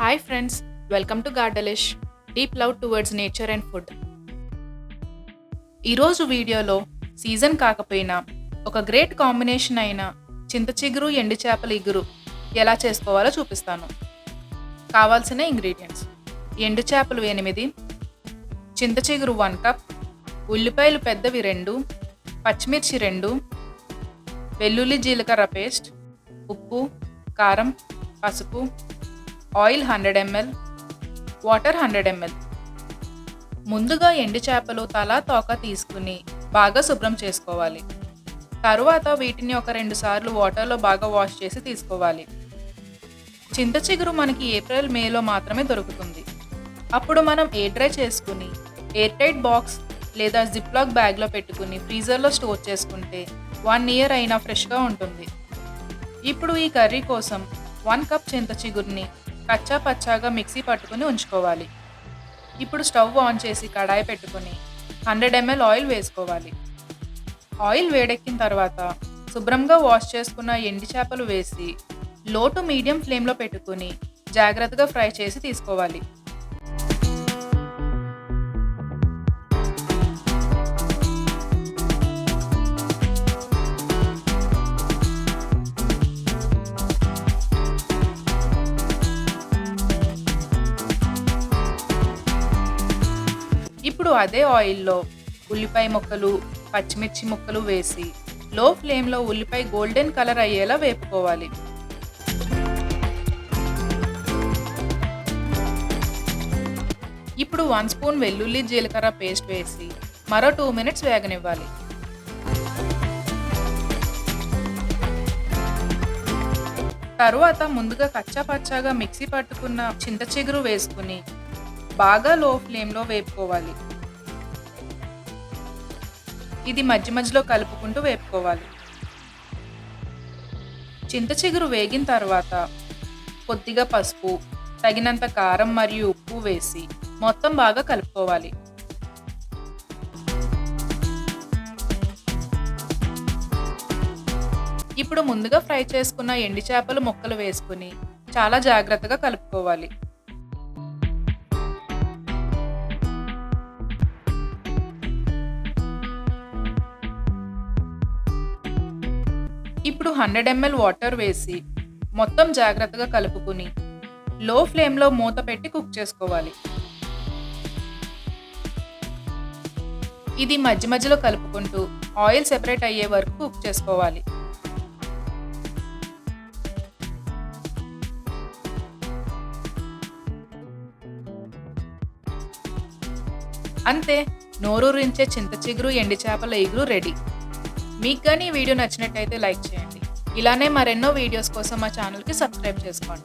Hi friends welcome to గార్డలిష్ deep love towards nature and food ఈరోజు వీడియోలో season కాకపోయినా ఒక గ్రేట్ కాంబినేషన్ అయిన చింత చిగురు ఎండు చేపల ఇగురు ఎలా చేసుకోవాలో చూపిస్తాను. కావాల్సిన ఇంగ్రీడియంట్స్ ఎండు చేపలు ఎనిమిది చింత చిగురు వన్ కప్ ఉల్లిపాయలు పెద్దవి రెండు పచ్చిమిర్చి రెండు వెల్లుల్లి జీలకర్ర పేస్ట్ ఉప్పు కారం పసుపు oil hundred ML water hundred ML. ముందుగా ఎండు చేపలు తల తోక తీసుకుని బాగా శుభ్రం చేసుకోవాలి. తరువాత వీటిని ఒక రెండు సార్లు వాటర్లో బాగా వాష్ చేసి తీసుకోవాలి. చింత చిగురు మనకి ఏప్రిల్ మేలో మాత్రమే దొరుకుతుంది. అప్పుడు మనం ఎయిర్ డ్రై చేసుకుని ఎయిర్ టైట్ బాక్స్ లేదా జిప్లాక్ బ్యాగ్లో పెట్టుకుని ఫ్రీజర్లో స్టోర్ చేసుకుంటే వన్ ఇయర్ అయినా ఫ్రెష్గా ఉంటుంది. ఇప్పుడు ఈ కర్రీ కోసం వన్ కప్ చింత చిగురిని కచ్చా పచ్చాగా మిక్సీ పట్టుకుని ఉంచుకోవాలి. ఇప్పుడు స్టవ్ ఆన్ చేసి కడాయి పెట్టుకుని హండ్రెడ్ ఎంఎల్ ఆయిల్ వేసుకోవాలి. ఆయిల్ వేడెక్కిన తర్వాత శుభ్రంగా వాష్ చేసుకున్న ఎండి చేపలు వేసి లో టు మీడియం ఫ్లేమ్లో పెట్టుకుని జాగ్రత్తగా ఫ్రై చేసి తీసుకోవాలి. ఇప్పుడు అదే ఆయిల్లో ఉల్లిపాయ ముక్కలు పచ్చిమిర్చి ముక్కలు వేసి లో ఫ్లేమ్లో ఉల్లిపాయ గోల్డెన్ కలర్ అయ్యేలా వేపుకోవాలి. ఇప్పుడు వన్ స్పూన్ వెల్లుల్లి జీలకర్ర పేస్ట్ వేసి మరో టూ మినిట్స్ వేగనివ్వాలి. తరువాత ముందుగా కచ్చా పచ్చాగా మిక్సీ పట్టుకున్న చింత చిగురు వేసుకుని బాగా లో ఫ్లేమ్లో వేపుకోవాలి. ఇది మధ్య మధ్యలో కలుపుకుంటూ వేపుకోవాలి. చింత చిగురు వేగిన తర్వాత కొద్దిగా పసుపు తగినంత కారం మరియు ఉప్పు వేసి మొత్తం బాగా కలుపుకోవాలి. ఇప్పుడు ముందుగా ఫ్రై చేసుకున్న ఎండి చేపలు ముక్కలు వేసుకుని చాలా జాగ్రత్తగా కలుపుకోవాలి. ఇప్పుడు హండ్రెడ్ ఎంఎల్ వాటర్ వేసి మొత్తం జాగ్రత్తగా కలుపుకుని లో ఫ్లేమ్లో మూత పెట్టి కుక్ చేసుకోవాలి. ఇది మధ్య మధ్యలో కలుపుకుంటూ ఆయిల్ సెపరేట్ అయ్యే వరకు కుక్ చేసుకోవాలి. అంతే నోరూరించే చింత చిగురు ఎండి చేపల ఇగురు రెడీ. మీకు కానీ ఈ వీడియో నచ్చినట్టయితే లైక్ చేయండి. ఇలానే మరెన్నో వీడియోస్ కోసం మా ఛానల్కి సబ్స్క్రైబ్ చేసుకోండి.